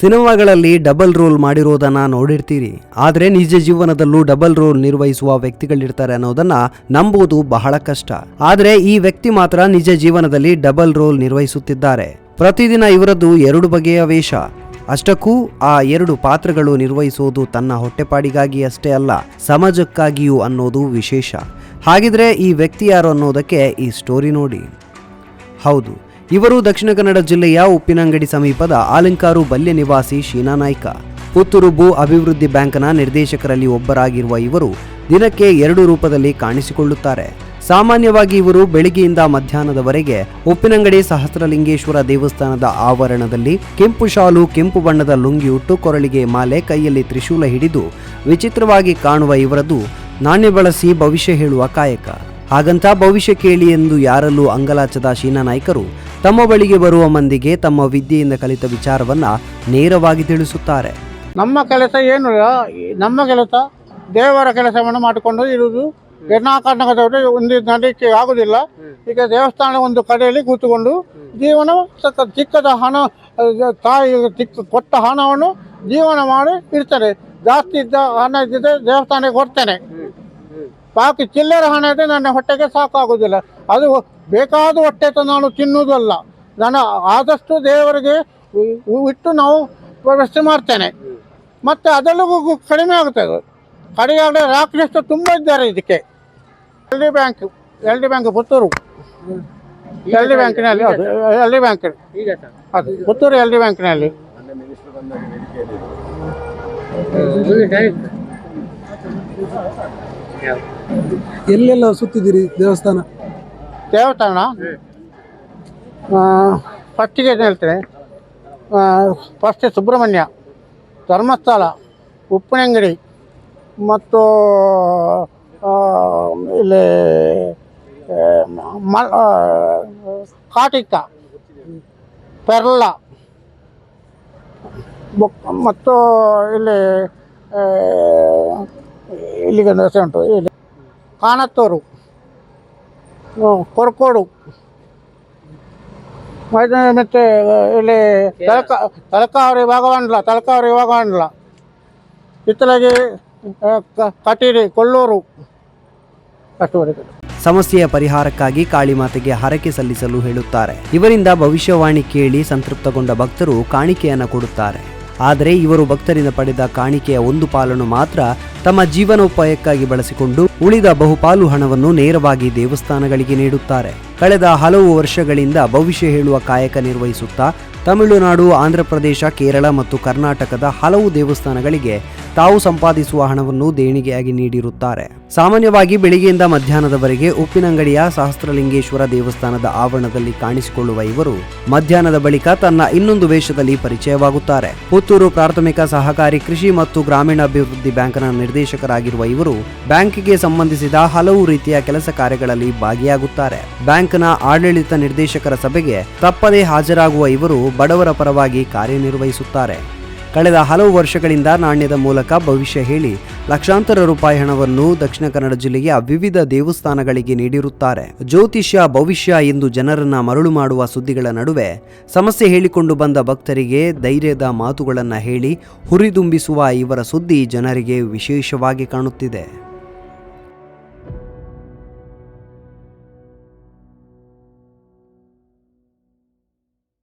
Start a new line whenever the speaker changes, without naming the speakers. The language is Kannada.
ಸಿನಿಮಾಗಳಲ್ಲಿ ಡಬಲ್ ರೋಲ್ ಮಾಡಿರೋದನ್ನ ನೋಡಿರ್ತೀರಿ. ಆದರೆ ನಿಜ ಜೀವನದಲ್ಲೂ ಡಬಲ್ ರೋಲ್ ನಿರ್ವಹಿಸುವ ವ್ಯಕ್ತಿಗಳಿರ್ತಾರೆ ಅನ್ನೋದನ್ನ ನಂಬುವುದು ಬಹಳ ಕಷ್ಟ. ಆದರೆ ಈ ವ್ಯಕ್ತಿ ಮಾತ್ರ ನಿಜ ಜೀವನದಲ್ಲಿ ಡಬಲ್ ರೋಲ್ ನಿರ್ವಹಿಸುತ್ತಿದ್ದಾರೆ. ಪ್ರತಿದಿನ ಇವರದ್ದು ಎರಡು ಬಗೆಯ ವೇಷ. ಅಷ್ಟಕ್ಕೂ ಆ ಎರಡು ಪಾತ್ರಗಳು ನಿರ್ವಹಿಸುವುದು ತನ್ನ ಹೊಟ್ಟೆಪಾಡಿಗಾಗಿ ಅಷ್ಟೇ ಅಲ್ಲ, ಸಮಾಜಕ್ಕಾಗಿಯೂ ಅನ್ನೋದು ವಿಶೇಷ. ಹಾಗಿದ್ರೆ ಈ ವ್ಯಕ್ತಿ ಯಾರು ಅನ್ನೋದಕ್ಕೆ ಈ ಸ್ಟೋರಿ ನೋಡಿ. ಹೌದು. ಇವರು ದಕ್ಷಿಣ ಕನ್ನಡ ಜಿಲ್ಲೆಯ ಉಪ್ಪಿನಂಗಡಿ ಸಮೀಪದ ಆಲಂಕಾರು ಬಲ್ಯ ನಿವಾಸಿ ಶೀನಾ ನಾಯ್ಕ. ಪುತ್ತೂರು ಭೂ ಅಭಿವೃದ್ಧಿ ಬ್ಯಾಂಕ್ನ ನಿರ್ದೇಶಕರಲ್ಲಿ ಒಬ್ಬರಾಗಿರುವ ಇವರು ದಿನಕ್ಕೆ ಎರಡು ರೂಪದಲ್ಲಿ ಕಾಣಿಸಿಕೊಳ್ಳುತ್ತಾರೆ. ಸಾಮಾನ್ಯವಾಗಿ ಇವರು ಬೆಳಿಗ್ಗೆಯಿಂದ ಮಧ್ಯಾಹ್ನದವರೆಗೆ ಉಪ್ಪಿನಂಗಡಿ ಸಹಸ್ರಲಿಂಗೇಶ್ವರ ದೇವಸ್ಥಾನದ ಆವರಣದಲ್ಲಿ ಕೆಂಪು ಶಾಲು, ಕೆಂಪು ಬಣ್ಣದ ಲುಂಗಿ ಉಟ್ಟು ಕೊರಳಿಗೆ ಮಾಲೆ, ಕೈಯಲ್ಲಿ ತ್ರಿಶೂಲ ಹಿಡಿದು ವಿಚಿತ್ರವಾಗಿ ಕಾಣುವ ಇವರದು ನಾಣ್ಯ ಬಳಸಿ ಭವಿಷ್ಯ ಹೇಳುವ ಕಾಯಕ. ಹಾಗಂತ ಭವಿಷ್ಯ ಕೇಳಿ ಎಂದು ಯಾರಲ್ಲೂ ಅಂಗಲಾಚದ ಶೀನಾ ನಾಯ್ಕರು ತಮ್ಮ ಬಳಿಗೆ ಬರುವ ಮಂದಿಗೆ ತಮ್ಮ ವಿದ್ಯೆಯಿಂದ ಕಲಿತ ವಿಚಾರವನ್ನ ನೇರವಾಗಿ ತಿಳಿಸುತ್ತಾರೆ.
ನಮ್ಮ ಕೆಲಸ ಏನು ನಮ್ಮ ಕೆಲಸ ದೇವರ ಕೆಲಸವನ್ನು ಮಾಡಿಕೊಂಡು ಇರುವುದು. ಕರ್ನಾಟಕದವರು ಒಂದು ನಡೆಯಕ್ಕೆ ಆಗುದಿಲ್ಲ. ಈಗ ದೇವಸ್ಥಾನ ಒಂದು ಕಡೆಯಲ್ಲಿ ಕೂತುಕೊಂಡು ಜೀವನ ಚಿಕ್ಕದ ಹಣ ತಾಯಿ ಚಿಕ್ಕ, ಕೊಟ್ಟ ಹಣವನ್ನು ಜೀವನ ಮಾಡಿ ಇರ್ತಾರೆ ಜಾಸ್ತಿ ಇದ್ದ ಹಣ ಇದ್ದಿದ್ದರೆ ದೇವಸ್ಥಾನಕ್ಕೆ ಕೊಡ್ತೇನೆ ಬಾಕಿ ಚಿಲ್ಲರೆ ಹಣ ಇದೆ ನನ್ನ ಹೊಟ್ಟೆಗೆ ಸಾಕಾಗುವುದಿಲ್ಲ. ಅದು ಬೇಕಾದ ಹೊಟ್ಟೆ ತ ನಾನು ತಿನ್ನುವುದಲ್ಲ. ನಾನು ಆದಷ್ಟು ದೇವರಿಗೆ ಇಟ್ಟು ನಾವು ವ್ಯವಸ್ಥೆ ಮಾಡ್ತೇನೆ. ಮತ್ತು ಅದರಲ್ಲೂ ಕಡಿಮೆ ಆಗುತ್ತದೆ ಕಡಿಮೆ ಆದರೆ ರಾಕ್ಷಸ ತುಂಬ ಇದ್ದಾರೆ ಇದಕ್ಕೆ. L D bank L D bank Puttur. L D ಬ್ಯಾಂಕಿನಲ್ಲಿ ಎಲ್ ಡಿ ಬ್ಯಾಂಕ್ ಅದು ಪುತ್ತೂರು ಎಲ್ ಡಿ ಬ್ಯಾಂಕಿನಲ್ಲಿ.
ಎಲ್ಲೆಲ್ಲ ಸುತ್ತಿದ್ದೀರಿ ದೇವಸ್ಥಾನ?
ದೇವಸ್ಥಾನ? ಫಸ್ಟಿಗೆ ಹೇಳ್ತೇನೆ ಫಸ್ಟ್ ಸುಬ್ರಹ್ಮಣ್ಯ ಧರ್ಮಸ್ಥಳ ಉಪ್ಪಿನಂಗಡಿ ಮತ್ತು ಇಲ್ಲಿ ಮಲ್ ಕಾಟಿಕ ಪೆರ್ಲ ಮತ್ತು ಇಲ್ಲಿ ಆ, ಇಲ್ಲಿಗೊಂದು ಹೆಸರು ಉಂಟು ಇಲ್ಲಿ ಕಾಣತ್ತೂರು. ಕೊರ್ಕೋಡು. ಮತ್ತೆ ಇಲ್ಲಿ ತಲಕ ತಲಕಾವರಿ ಭಾಗವಂಡ್ಲ ತಲಕಾವರಿ ಭಾಗವಂಡ್ಲ ಇತ್ತಲಾಗಿ ಕಟೀರಿ ಕೊಲ್ಲೂರು. ಅಷ್ಟುವರೆಗೆ
ಸಮಸ್ಯೆಯ ಪರಿಹಾರಕ್ಕಾಗಿ ಕಾಳಿಮಾತೆಗೆ ಹರಕೆ ಸಲ್ಲಿಸಲು ಹೇಳುತ್ತಾರೆ. ಇವರಿಂದ ಭವಿಷ್ಯವಾಣಿ ಕೇಳಿ ಸಂತೃಪ್ತಗೊಂಡ ಭಕ್ತರು ಕಾಣಿಕೆಯನ್ನು ಕೊಡುತ್ತಾರೆ. ಆದರೆ ಇವರು ಭಕ್ತರಿಂದ ಪಡೆದ ಕಾಣಿಕೆಯ ಒಂದು ಪಾಲನ್ನು ಮಾತ್ರ ತಮ್ಮ ಜೀವನೋಪಾಯಕ್ಕಾಗಿ ಬಳಸಿಕೊಂಡು ಉಳಿದ ಬಹುಪಾಲು ಹಣವನ್ನು ನೇರವಾಗಿ ದೇವಸ್ಥಾನಗಳಿಗೆ ನೀಡುತ್ತಾರೆ. ಕಳೆದ ಹಲವು ವರ್ಷಗಳಿಂದ ಭವಿಷ್ಯ ಹೇಳುವ ಕಾಯಕ ನಿರ್ವಹಿಸುತ್ತಾ, ತಮಿಳುನಾಡು, ಆಂಧ್ರಪ್ರದೇಶ, ಕೇರಳ ಮತ್ತು ಕರ್ನಾಟಕದ ಹಲವು ದೇವಸ್ಥಾನಗಳಿಗೆ ತಾವು ಸಂಪಾದಿಸುವ ಹಣವನ್ನು ದೇಣಿಗೆಯಾಗಿ ನೀಡಿರುತ್ತಾರೆ. ಸಾಮಾನ್ಯವಾಗಿ ಬೆಳಿಗ್ಗೆಯಿಂದ ಮಧ್ಯಾಹ್ನದವರೆಗೆ ಉಪ್ಪಿನಂಗಡಿಯ ಸಹಸ್ರಲಿಂಗೇಶ್ವರ ದೇವಸ್ಥಾನದ ಆವರಣದಲ್ಲಿ ಕಾಣಿಸಿಕೊಳ್ಳುವ ಇವರು ಮಧ್ಯಾಹ್ನದ ಬಳಿಕ ತನ್ನ ಇನ್ನೊಂದು ವೇಷದಲ್ಲಿ ಪರಿಚಯವಾಗುತ್ತಾರೆ. ಪುತ್ತೂರು ಪ್ರಾಥಮಿಕ ಸಹಕಾರಿ ಕೃಷಿ ಮತ್ತು ಗ್ರಾಮೀಣಾಭಿವೃದ್ಧಿ ಬ್ಯಾಂಕ್ನ ನಿರ್ದೇಶಕರಾಗಿರುವ ಇವರು ಬ್ಯಾಂಕಿಗೆ ಸಂಬಂಧಿಸಿದ ಹಲವು ರೀತಿಯ ಕೆಲಸ ಕಾರ್ಯಗಳಲ್ಲಿ ಭಾಗಿಯಾಗುತ್ತಾರೆ. ಬ್ಯಾಂಕ್ನ ಆಡಳಿತ ನಿರ್ದೇಶಕರ ಸಭೆಗೆ ತಪ್ಪದೇ ಹಾಜರಾಗುವ ಇವರು ಬಡವರ ಪರವಾಗಿ ಕಾರ್ಯನಿರ್ವಹಿಸುತ್ತಾರೆ. ಕಳೆದ ಹಲವು ವರ್ಷಗಳಿಂದ ನಾಣ್ಯದ ಮೂಲಕ ಭವಿಷ್ಯ ಹೇಳಿ ಲಕ್ಷಾಂತರ ರೂಪಾಯಿ ಹಣವನ್ನು ದಕ್ಷಿಣ ಕನ್ನಡ ಜಿಲ್ಲೆಯ ವಿವಿಧ ದೇವಸ್ಥಾನಗಳಿಗೆ ನೀಡಿರುತ್ತಾರೆ. ಜ್ಯೋತಿಷ್ಯ, ಭವಿಷ್ಯ ಎಂದು ಜನರನ್ನ ಮರಳು ಮಾಡುವ ಸುದ್ದಿಗಳ ನಡುವೆ ಸಮಸ್ಯೆ ಹೇಳಿಕೊಂಡು ಬಂದ ಭಕ್ತರಿಗೆ ಧೈರ್ಯದ ಮಾತುಗಳನ್ನು ಹೇಳಿ ಹುರಿದುಂಬಿಸುವ ಇವರ ಸುದ್ದಿ ಜನರಿಗೆ ವಿಶೇಷವಾಗಿ ಕಾಣುತ್ತಿದೆ.